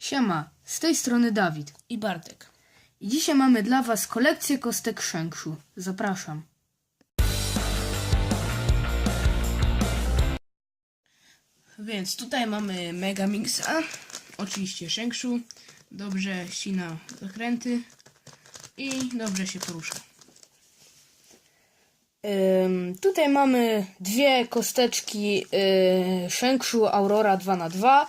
Siema, z tej strony Dawid. i Bartek. I dzisiaj mamy dla Was kolekcję kostek Szenkszu. Zapraszam. Więc tutaj mamy Mega Mixa, oczywiście Szenkszu, dobrze ścina zakręty i dobrze się porusza. Ym, tutaj mamy dwie kosteczki yy, Aurora 2x2.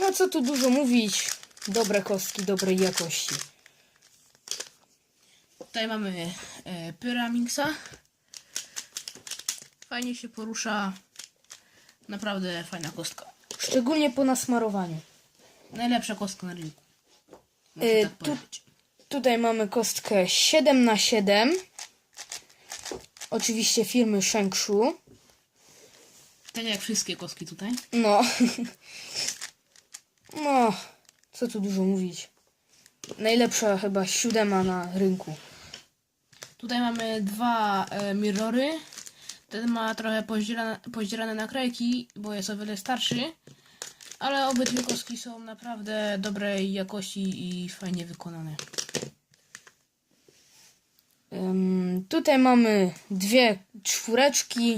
No co tu dużo mówić, dobre kostki dobrej jakości. Tutaj mamy e, Pyra Mixa. Fajnie się porusza, naprawdę fajna kostka. Szczególnie po nasmarowaniu. Najlepsza kostka na rynku. E, tak tu-. Tutaj mamy kostkę 7x7. Oczywiście firmy Szenkszu. Tak jak wszystkie kostki tutaj. No. No, co tu dużo mówić. Najlepsza chyba siódema na rynku. Tutaj mamy dwa e, mirrory. Ten ma trochę pozdzierane, pozdzierane naklejki, bo jest o wiele starszy. Ale obydwie kostki są naprawdę dobrej jakości i fajnie wykonane. Ym, tutaj mamy dwie czwóreczki.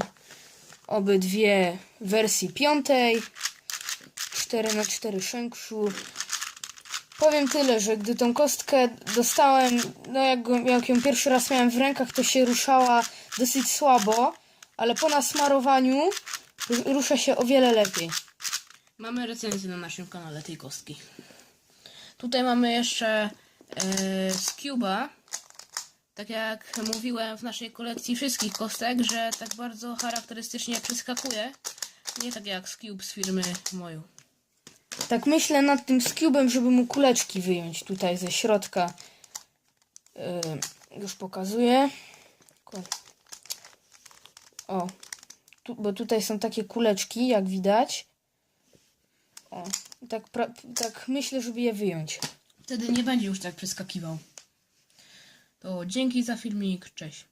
Obydwie w wersji piątej. 4 na 4 Szenkszu. Powiem tyle, że gdy tą kostkę dostałem, no jak, jak ją pierwszy raz miałem w rękach, to się ruszała dosyć słabo, ale po nasmarowaniu ru- rusza się o wiele lepiej. Mamy recenzję na naszym kanale tej kostki. Tutaj mamy jeszcze e, Scuba. Tak jak mówiłem w naszej kolekcji wszystkich kostek, że tak bardzo charakterystycznie przeskakuje. Nie tak jak Scube z firmy Moju. Tak myślę nad tym skubem, żeby mu kuleczki wyjąć tutaj ze środka. Yy, już pokazuję. O, tu, bo tutaj są takie kuleczki, jak widać. O, tak, pra, tak myślę, żeby je wyjąć. Wtedy nie będzie już tak przeskakiwał. Dzięki za filmik, cześć.